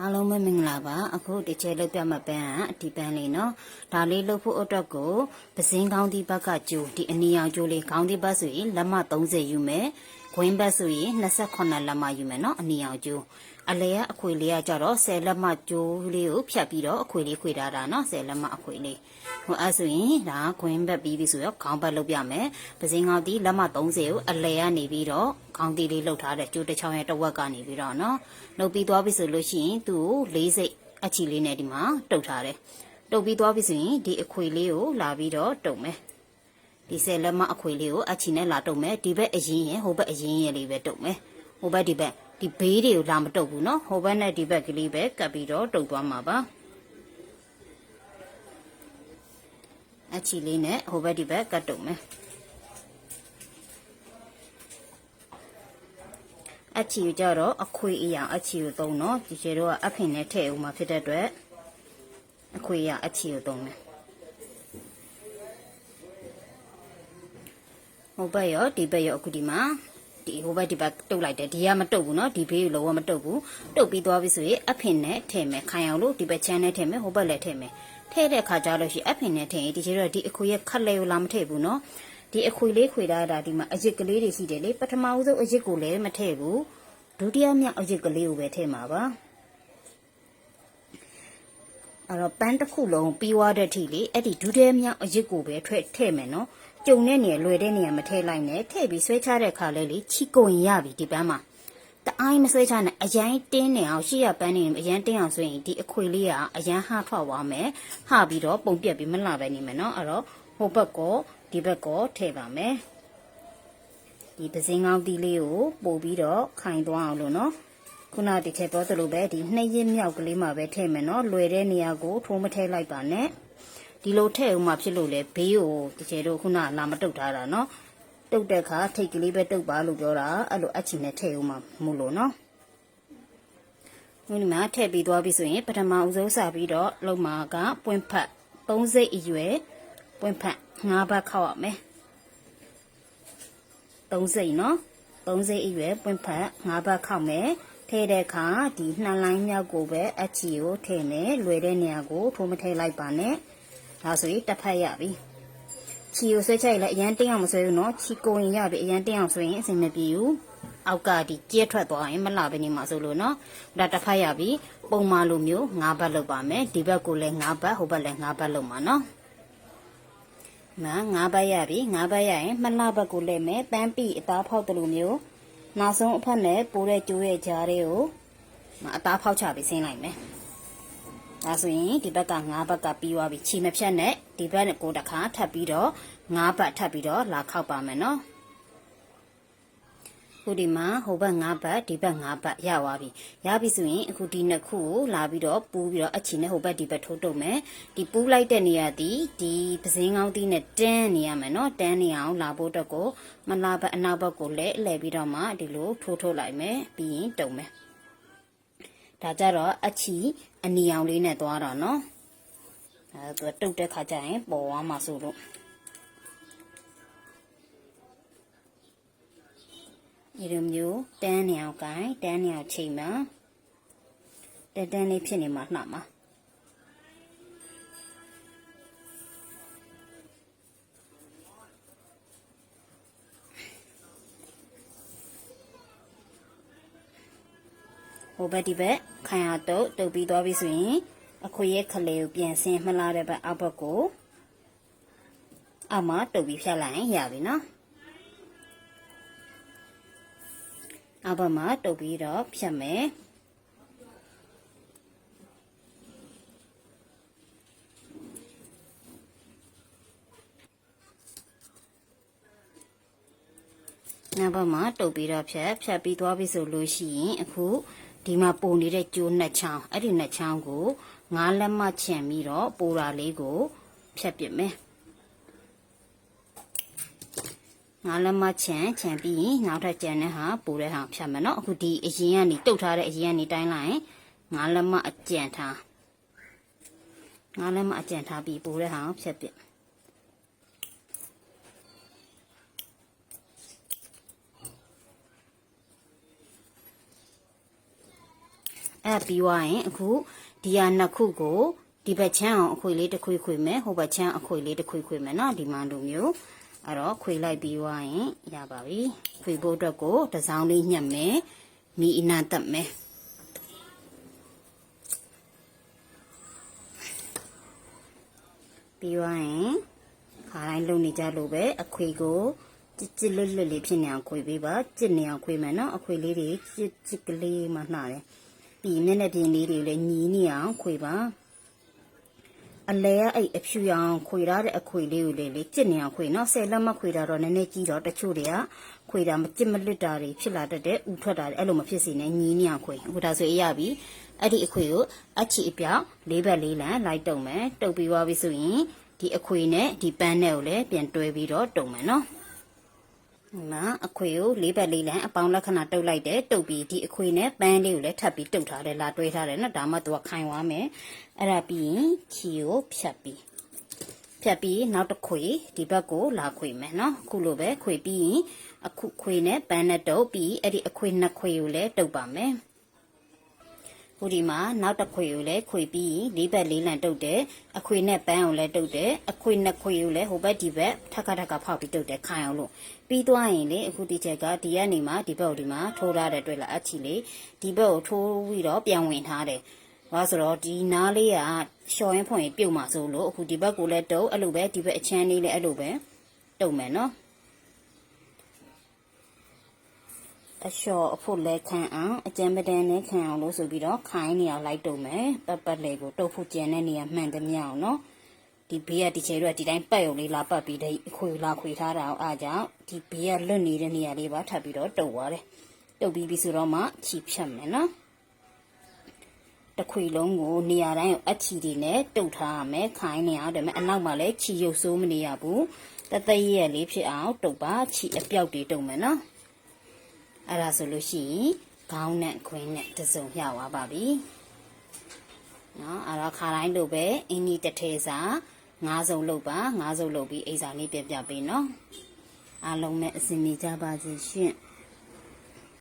အားလုံးပဲမင်္ဂလာပါအခုဒီချဲလောက်ပြမပန်းကဒီပန်းလေးနော်ဒါလေးလုပ်ဖို့အတွက်ကိုပစင်းကောင်းဒီဘက်ကကျိုးဒီအနီရောင်ကျိုးလေးကောင်းဒီဘက်ဆိုရင်လက်မ30ယူမယ် ခွင်းဘက်ဆိုရင်28လက်မယူမယ်နော်အနီရောင်ကျိုးအလဲကအခွေလေးကကြတော့10လက်မကျိုးလေးကိုဖြတ်ပြီးတော့အခွေလေးခွေထားတာနော်10လက်မအခွေလေးဟိုအဲ့ဆိုရင်ဒါခွင်းဘက်ပြီးပြီဆိုတော့ခေါင်းဘက်လုပ်ပြမယ်ပစင်းကောင်းဒီလက်မ30ကိုအလဲကနေပြီးတော့ခေါင်းတီလေးလှုပ်ထားတဲ့ကျိုးတစ်ချောင်းရဲ့တစ်ဝက်ကနေပြီးတော့နော်လှုပ်ပြီးသွားပြီဆိုလို့ရှိရင်သူ့ကိုလေးစိတ်အချီလေးနဲ့ဒီမှာတုပ်ထားတယ်တုပ်ပြီးသွားပြီဆိုရင်ဒီအခွေလေးကိုလာပြီးတော့တုပ်မယ် ဒီဆယ်လက်မအခွေလေးကိုအချီနဲ့လာတုပ်မယ်ဒီဘက်အရင်ရဲ့ဟိုဘက်အရင်ရဲ့လေးပဲတုပ်မယ်ဟိုဘက်ဒီဘက်ဒီဘေးတွေကိုလာမတုပ်ဘူးနော်ဟိုဘက်နဲ့ဒီဘက်ကလေးပဲကပ်ပြီးတော့တုပ်သွားမှာပါအချီလေးနဲ့ဟိုဘက်ဒီဘက်ကတ်တုပ်မယ်အချီကိုကြတော့အခွေအရာအချီကိုသုံးတော့ဒီကျေတော့အဖင်နဲ့ထည့်ဦးမှာဖြစ်တဲ့အတွက်အခွေအရာအချီကိုသုံးမယ်ဘက်ရောဒီဘက်ရောအခုဒီမှာဒီဟိုဘက်ဒီဘက်တုတ်လိုက်တယ်ဒီကမတုတ်ဘူးเนาะဒီဘေးကိုလုံးဝမတုတ်ဘူးတုတ်ပြီးသွားပြီဆိုရင်အဖင်နဲ့ထည့်မယ်ခိုင်အောင်လို့ဒီဘက်ချမ်းနဲ့ထည့်မယ်ဟိုဘက်လည်းထည့်မယ်ထည့်တဲ့အခါကျလို့ရှိရင်အဖင်နဲ့ထည့်ရင်ဒီကျေတော့ဒီအခွေရဲ့ခက်လဲကိုလာမထည့်ဘူးเนาะဒီအခွေလေးခွေထားတာဒီမှာအရစ်ကလေးတွေရှိတယ်လေပထမဦးဆုံးအရစ်ကိုလည်းမထည့်ဘူးဒုတိယမြောက်အရစ်ကလေးကိုပဲထည့်မှာပါအဲ့တော့ပန်းတစ်ခုလုံးပြီးွားတဲ့ထိလေအဲ့ဒီဒုတိယမြောက်အရစ်ကိုပဲထွက်ထည့်မယ်နော် ကြုံတဲ့နေရာလွယ်တဲ့နေရာမထည့်လိုက်နဲ့ထည့်ပြီးဆွဲချတဲ့ခါလဲလေချီကုန်ရပြီဒီပန်းမှာတအိုင်းမဆွဲချနဲ့အရန်တင်းနေအောင်ရှေ့ရပန်းနေအရန်တင်းအောင်ဆိုရင်ဒီအခွေလေးကအရန်ဟထွက်သွားမယ်ဟပြီးတော့ပုံပြက်ပြီးမလှပဲနေမယ်နော်အဲ့တော့ဟိုဘက်ကောဒီဘက်ကောထည့်ပါမယ်ဒီပစင်းကောင်းတီးလေးကိုပို့ပြီးတော့ခိုင်သွားအောင်လို့နော်ခုနဒီထည့်တော့သလိုပဲဒီနှစ်ရင်းမြောက်ကလေးမှာပဲထည့်မယ်နော်လွယ်တဲ့နေရာကိုထိုးမထည့်လိုက်ပါနဲ့ ဒီလိုထည့်အောင်မှဖြစ်လို့လေဘေးကိုတကယ်တော့ခုနလာမတုတ်ထားတာနော်တုတ်တဲ့အခါထိတ်ကလေးပဲတုတ်ပါလို့ပြောတာအဲ့လိုအချင်နဲ့ထည့်အောင်မှမို့လို့နော်ဒီမှာထည့်ပြီးသွားပြီဆိုရင်ပထမအဦးဆုံးစပြီးတော့လုံမာကပွင့်ဖတ်၃စိတ်အရွယ်ပွင့်ဖတ်၅ဘတ်ခောက်ရမယ်၃စိတ်နော်၃စိတ်အရွယ်ပွင့်ဖတ်၅ဘတ်ခောက်မယ်ထည့်တဲ့အခါဒီနှစ်လိုင်းမြောက်ကိုပဲအချီကိုထည့်မယ်လွယ်တဲ့နေရာကိုထိုးမထည့်လိုက်ပါနဲ့ ဒါဆိုရင်တစ်ဖက်ရပြီချီကိုဆွဲချိုက်လိုက်အရန်တင်းအောင်မဆွဲဘူးနော်ချီကိုရင်ရပြီအရန်တင်းအောင်ဆိုရင်အဆင်မပြေဘူးအောက်ကဒီကျဲထွက်သွားရင်မလှပဲနေမှာဆိုလို့နော်ဒါတစ်ဖက်ရပြီပုံမှန်လိုမျိုး၅ဘတ်လောက်ပါမယ်ဒီဘက်ကိုလည်း၅ဘတ်ဟိုဘက်လည်း၅ဘတ်လောက်မှာနော်မငါးဘတ်ရပြီငါးဘတ်ရရင်မလှဘက်ကိုလဲမယ်ပန်းပြီအသားဖောက်တယ်လို့မျိုးနောက်ဆုံးအဖက်နဲ့ပိုးတဲ့ကျိုးရဲ့ကြားတွေကိုမအသားဖောက်ချပြီးဆင်းလိုက်မယ် ဒါဆိုရင်ဒီဘက်က၅ဘက်ကပြီးသွားပြီခြေမဖြတ်နဲ့ဒီဘက်ကိုတစ်ခါထပ်ပြီးတော့၅ဘက်ထပ်ပြီးတော့လာခောက်ပါမယ်နော်ခုဒီမှာဟိုဘက်၅ဘက်ဒီဘက်၅ဘက်ရသွားပြီရပြီဆိုရင်အခုဒီနှစ်ခုကိုလာပြီးတော့ပူးပြီးတော့အချီနဲ့ဟိုဘက်ဒီဘက်ထိုးတုပ်မယ်ဒီပူးလိုက်တဲ့နေရာဒီဒီပစင်းကောင်းတီးနဲ့တန်းနေရမယ်နော်တန်းနေအောင်လာဖို့အတွက်ကိုမလာဘက်အနောက်ဘက်ကိုလည်းလှည့်ပြီးတော့မှဒီလိုထိုးထုတ်လိုက်မယ်ပြီးရင်တုံမယ် ဒါကြတော့အချီအနီအောင်လေးနဲ့သွားတော့နော်အဲသူတုတ်တဲ့ခါကျရင်ပေါ်သွားမှာဆိုလို့ဒီလိုမျိုးတန်းနေအောင်ကိုင်တန်းနေအောင်ချိန်မှာတတန်းလေးဖြစ်နေမှာနှမှာ ဟိုဘက်ဒီဘက်ခံရတော့တုပ်ပြီးသွားပြီဆိုရင်အခွေရဲ့ခလေကိုပြန်ဆင်းမလာတဲ့ဘက်အောက်ဘက်ကိုအောက်မှာတုပ်ပြီးဖြတ်လိုက်ရင်ရပြီနော်အောက်ဘက်မှာတုပ်ပြီးတော့ဖြတ်မယ်နောက်ဘက်မှာတုပ်ပြီးတော့ဖြတ်ဖြတ်ပြီးသွားပြီဆိုလို့ရှိရင်အခု ဒီမှာပုံနေတဲ့ကျိုးနှစ်ချောင်းအဲ့ဒီနှစ်ချောင်းကိုငါးလက်မှချန်ပြီးတော့ပိုတာလေးကိုဖြတ်ပစ်မယ်ငါးလက်မချန်ချန်ပြီးရင်နောက်ထပ်ကြံတဲ့ဟာပိုတဲ့ဟာဖြတ်မယ်နော်အခုဒီအရင်ကနေတုတ်ထားတဲ့အရင်ကနေတိုင်းလိုက်ငါးလက်မအကြံထားငါးလက်မအကြံထားပြီးပိုတဲ့ဟာကိုဖြတ်ပစ် အဲ့ဒါပြီးွားရင်အခုဒီဟာနှစ်ခုကိုဒီဘက်ချမ်းအောင်အခွေလေးတစ်ခွေခွေမယ်ဟိုဘက်ချမ်းအခွေလေးတစ်ခွေခွေမယ်နော်ဒီမှာလိုမျိုးအဲ့တော့ခွေလိုက်ပြီးွားရင်ရပါပြီခွေဖို့အတွက်ကိုတစ်စောင်းလေးညှက်မယ်မိအနာတက်မယ်ပြီးွားရင်ခါတိုင်းလုံနေကြလို့ပဲအခွေကိုကြစ်ကြစ်လွတ်လွတ်လေးဖြစ်နေအောင်ခွေပေးပါကြစ်နေအောင်ခွေမယ်နော်အခွေလေးတွေကြစ်ကြစ်ကလေးမှနှာတယ် ပြီးမျက်နှာပြင်လေးတွေလည်းညီးနေအောင်ခွေပါအလဲကအဲ့အဖြူရောင်ခွေရတဲ့အခွေလေးကိုလေလေကြစ်နေအောင်ခွေနော်ဆယ်လက်မခွေတာတော့နည်းနည်းကြီးတော့တချို့တွေကခွေတာမကြစ်မလွတ်တာတွေဖြစ်လာတတ်တဲ့ဥထွက်တာတွေအဲ့လိုမဖြစ်စေနဲ့ညီးနေအောင်ခွေအခုဒါဆိုအေးရပြီအဲ့ဒီအခွေကိုအချီအပြောက်လေးဘက်လေးလံလိုက်တုံမယ်တုပ်ပြီးသွားပြီဆိုရင်ဒီအခွေနဲ့ဒီပန်းနဲ့ကိုလည်းပြန်တွဲပြီးတော့တုံမယ်နော် ဒီမှာအခွေကိုလေးဘက်လေးလံအပေါင်းလက္ခဏာတုတ်လိုက်တယ်တုတ်ပြီးဒီအခွေနဲ့ပန်းလေးကိုလည်းထပ်ပြီးတုတ်ထားတယ်လာတွဲထားတယ်နော်ဒါမှသူကခိုင်သွားမယ်အဲ့ဒါပြီးရင်ခီကိုဖြတ်ပြီးဖြတ်ပြီးနောက်တစ်ခွေဒီဘက်ကိုလာခွေမယ်နော်အခုလိုပဲခွေပြီးရင်အခုခွေနဲ့ပန်းနဲ့တုတ်ပြီးအဲ့ဒီအခွေနှစ်ခွေကိုလည်းတုတ်ပါမယ် ဟိုဒီမှာနောက်တစ်ခွေကိုလည်းခွေပြီးလေးဘက်လေးလံတုတ်တယ်အခွေနဲ့ပန်းကိုလည်းတုတ်တယ်အခွေနှစ်ခွေကိုလည်းဟိုဘက်ဒီဘက်ထက်ခါထက်ကဖောက်ပြီးတုတ်တယ်ခိုင်အောင်လို့ပြီးသွားရင်လေအခုဒီချက်ကဒီကနေမှဒီဘက်ကိုဒီမှာထိုးထားတဲ့တွေ့လားအချီလေးဒီဘက်ကိုထိုးပြီးတော့ပြန်ဝင်ထားတယ်ဘာဆိုတော့ဒီနားလေးကလျှော်ရင်ဖွင့်ရင်ပြုတ်မှာဆိုလို့အခုဒီဘက်ကိုလည်းတုတ်အဲ့လိုပဲဒီဘက်အချမ်းလေးလည်းအဲ့လိုပဲတုတ်မယ်နော် အလျှော်အဖို့လဲခံအောင်အကျံပဒံနဲ့ခံအောင်လို့ဆိုပြီးတော့ခိုင်းနေအောင်လိုက်တုံမယ်ပတ်ပတ်လေကိုတုတ်ဖို့ကျန်တဲ့နေရာမှန်သမျှအောင်နော်ဒီဘေးကဒီချေတို့ကဒီတိုင်းပတ်ရုံလေးလာပတ်ပြီးတဲ့အခွေလာခွေထားတာအောင်အားကြောင့်ဒီဘေးကလွတ်နေတဲ့နေရာလေးပါထပ်ပြီးတော့တုတ်သွားတယ်တုတ်ပြီးပြီဆိုတော့မှချီဖြတ်မယ်နော်တစ်ခွေလုံးကိုနေရာတိုင်းကိုအချီတွေနဲ့တုတ်ထားရမယ်ခိုင်းနေအောင်ဒါပေမဲ့အနောက်မှာလည်းချီရုပ်ဆိုးမနေရဘူးတသက်ရဲ့လေးဖြစ်အောင်တုတ်ပါချီအပြောက်တွေတုတ်မယ်နော် အဲ့ဒါဆိုလို့ရှိရင်ခေါင်းနဲ့ခွင်းနဲ့တစ်စုံရသွားပါပြီ။နော်အဲ့တော့ခါတိုင်းလိုပဲအင်းကြီးတစ်ထဲစာငါးစုံလုပ်ပါငါးစုံလုပ်ပြီးအိမ်စာလေးပြပြပေးနော်။အားလုံးနဲ့အစီအမီကြပါစေရှင်။